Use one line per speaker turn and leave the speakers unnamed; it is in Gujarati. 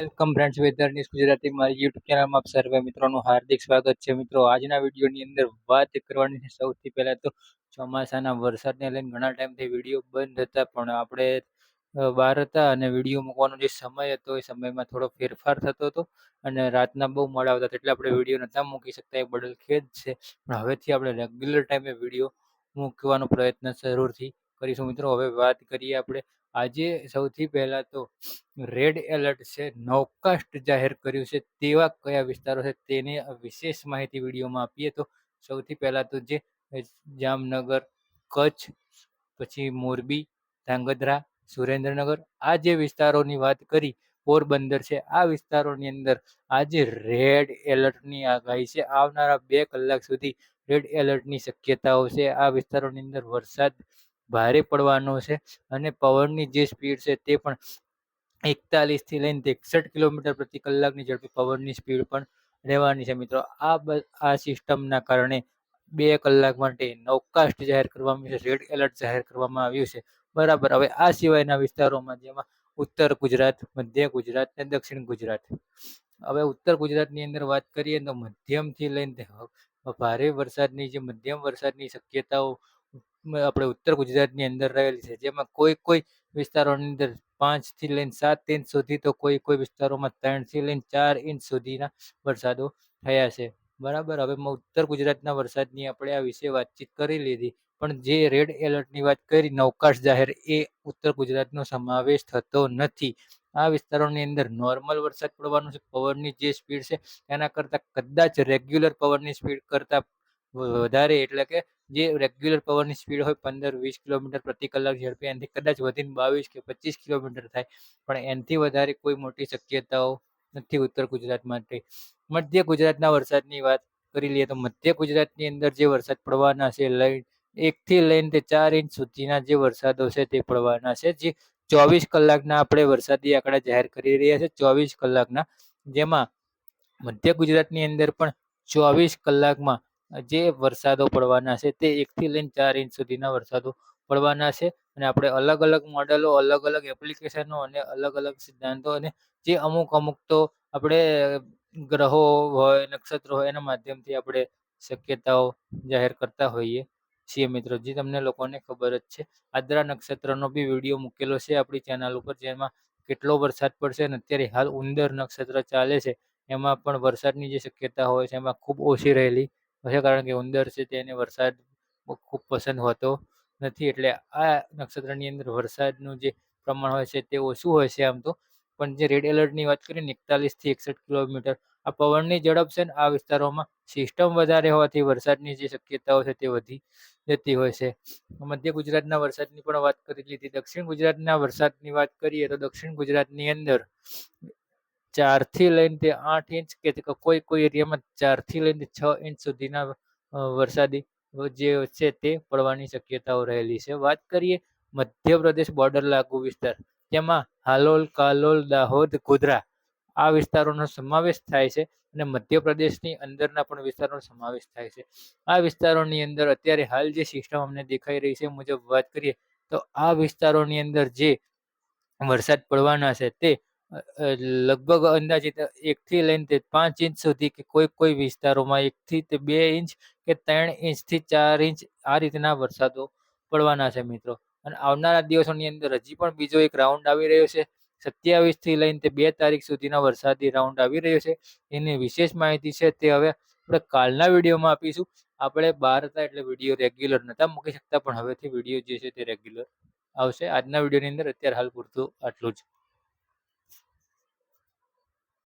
Welcome friends weather news Gujarati મારી યુટ્યુબ ચેનલમાં આપ સર્વે મિત્રોનું હાર્દિક સ્વાગત છે. મિત્રો, આજના વિડીયોની અંદર વાત કરવાની છે સૌથી પહેલાં તો ચોમાસાના વરસાદને લઈને ઘણા ટાઈમથી વીડિયો બંધ હતા, પણ આપણે બહાર હતા અને વીડિયો મૂકવાનો જે સમય હતો, એ સમયમાં થોડો ફેરફાર થતો હતો અને રાતના બહુ મોડા આવતા એટલે આપણે વીડિયો નહોતા મૂકી શકતા, એ બદલ ખેદ છે. પણ હવેથી આપણે રેગ્યુલર ટાઈમે વીડિયો મૂકવાનો પ્રયત્ન જરૂરથી કરીશું મિત્રો. હવે વાત કરીએ આપણે. આજે સૌથી પહેલાં તો રેડ એલર્ટ છે. નૌકાસ્ટ જાહેર કર્યું છે. તેવા કયા વિસ્તારો છે તેની વિશેષ માહિતી વિડીયોમાં આપીએ તો સૌથી પહેલાં તો જે જામનગર, કચ્છ, પછી મોરબી, ધાંગધ્રા, સુરેન્દ્રનગર આ જે વિસ્તારોની વાત કરી, પોરબંદર છે. આ વિસ્તારોની અંદર આજે રેડ એલર્ટની આગાહી છે. આવનારા બે કલાક સુધી રેડ એલર્ટની શક્યતાઓ છે. આ વિસ્તારોની અંદર વરસાદ ભારે પડવાનો છે અને પવનની જે સ્પીડ છે તે પણ એકતાલીસથી લઈને એકસઠ કિલોમીટર પ્રતિ કલાકની ઝડપે પવનની સ્પીડ પણ રહેવાની છે. મિત્રો, આ આ સિસ્ટમના કારણે બે કલાક માટે નવકાસ્ટ જાહેર કરવામાં આવ્યું છે, રેડ એલર્ટ જાહેર કરવામાં આવ્યું છે. બરાબર, હવે આ સિવાયના વિસ્તારોમાં જેમાં ઉત્તર ગુજરાત, મધ્ય ગુજરાત અને દક્ષિણ ગુજરાત. હવે ઉત્તર ગુજરાતની અંદર વાત કરીએ તો મધ્યમથી લઈને ભારે વરસાદની જે મધ્યમ વરસાદની શક્યતાઓ આપણે ઉત્તર ગુજરાતની અંદર રહેલી છે. જેમાં કોઈ કોઈ વિસ્તારોની અંદર પાંચથી લઈને સાત ઇંચ સુધી તો કોઈ કોઈ વિસ્તારોમાં ત્રણથી લઈને ચાર ઇંચ સુધીના વરસાદો થયા છે. બરાબર? હવે ઉત્તર ગુજરાતના વરસાદની આપણે આ વિશે વાતચીત કરી લીધી. પણ જે રેડ એલર્ટની વાત કરી નવકાશ જાહેર, એ ઉત્તર ગુજરાતનો સમાવેશ થતો નથી. આ વિસ્તારોની અંદર નોર્મલ વરસાદ પડવાનો છે. પવનની જે સ્પીડ છે, એના કરતાં કદાચ રેગ્યુલર પવનની સ્પીડ કરતાં વધારે. એટલે કે જે રેગ્યુલર પવનની સ્પીડ હોય પંદર, વીસ કિલોમીટર પ્રતિ કલાક ઝડપે, એનાથી કદાચ વધીને બાવીસ કે પચીસ કિલોમીટર થાય. પણ એનાથી વધારે કોઈ મોટી શક્યતાઓ નથી ઉત્તર ગુજરાત માટે. મધ્ય ગુજરાતના વરસાદની વાત કરી લઈએ તો મધ્ય ગુજરાતની અંદર જે વરસાદ પડવાના છે લઈને એકથી લઈને તે ચાર ઇંચ સુધીના જે વરસાદો છે તે પડવાના છે. જે ચોવીસ કલાકના આપણે વરસાદી આંકડા જાહેર કરી રહ્યા છે, ચોવીસ કલાકના. જેમાં મધ્ય ગુજરાતની અંદર પણ ચોવીસ કલાકમાં જે વરસાદો પડવાના છે તે એકથી લઈને ચાર ઇંચ સુધીના વરસાદો પડવાના છે અને આપણે અલગ અલગ મોડેલો, અલગ અલગ એપ્લિકેશનો અને અલગ અલગ સિદ્ધાંતો અને જે અમુક અમુક તો આપણે ગ્રહો હોય, નક્ષત્રો હોય, એના માધ્યમથી આપણે શક્યતાઓ જાહેર કરતા હોઈએ છીએ મિત્રો. જે, તમને લોકોને ખબર જ છે. આદ્રા નક્ષત્રનો બી વીડિયો મૂકેલો છે આપણી ચેનલ ઉપર, જેમાં કેટલો વરસાદ પડશે અને અત્યારે હાલ ઉંદર નક્ષત્ર ચાલે છે. એમાં પણ વરસાદની જે શક્યતા હોય છે, એમાં ખૂબ ઓછી રહેલી છે કારણ કે ઉંદર છે તેને વરસાદ ખૂબ પસંદ હોતો નથી. એટલે આ નક્ષત્રની અંદર વરસાદનું જે પ્રમાણ હોય છે તે ઓછું હોય છે આમ તો? પણ જે રેડ એલર્ટની વાત કરીએ ને, એકતાલીસથી એકસઠ કિલોમીટર. આ પવનની ઝડપ છે ને, આ વિસ્તારોમાં સિસ્ટમ વધારે હોવાથી વરસાદની જે શક્યતાઓ છે તે વધી જતી હોય છે. મધ્ય ગુજરાતના વરસાદની પણ વાત કરી લીધી. દક્ષિણ ગુજરાતના વરસાદની વાત કરીએ તો દક્ષિણ ગુજરાતની અંદર ચારથી લઈને તે આઠ ઇંચ કે કોઈ કોઈ એરિયામાં ચારથી લઈને છ ઇંચ સુધીના વરસાદી જે છે તે પડવાની શક્યતાઓ રહેલી છે. વાત કરીએ મધ્યપ્રદેશ બોર્ડર લાગુ વિસ્તાર, તેમાં હાલોલ, કાલોલ, દાહોદ, ગોધરા આ વિસ્તારોનો સમાવેશ થાય છે અને મધ્યપ્રદેશની અંદરના પણ વિસ્તારોનો સમાવેશ થાય છે. આ વિસ્તારોની અંદર અત્યારે હાલ જે સિસ્ટમ અમને દેખાઈ રહી છે મુજબ વાત કરીએ તો આ વિસ્તારોની અંદર જે વરસાદ પડવાના છે તે લગભગ અંદાજિત એકથી લઈને તે પાંચ ઇંચ સુધી કે કોઈ કોઈ વિસ્તારોમાં એકથી તે બે ઇંચ કે ત્રણ ઇંચથી ચાર ઇંચ આ રીતના વરસાદો પડવાના છે મિત્રો. અને આવનારા દિવસોની અંદર હજી પણ બીજો એક રાઉન્ડ આવી રહ્યો છે. સત્યાવીસથી લઈને તે બે તારીખ સુધીનો વરસાદી રાઉન્ડ આવી રહ્યો છે. એની વિશેષ માહિતી છે તે હવે આપણે કાલના વિડીયોમાં આપીશું. આપણે બહાર હતા એટલે વીડિયો રેગ્યુલર નહોતા મૂકી શકતા, પણ હવેથી વીડિયો જે છે તે રેગ્યુલર આવશે. આજના વિડીયોની અંદર અત્યારે હાલ પૂરતું આટલું જ.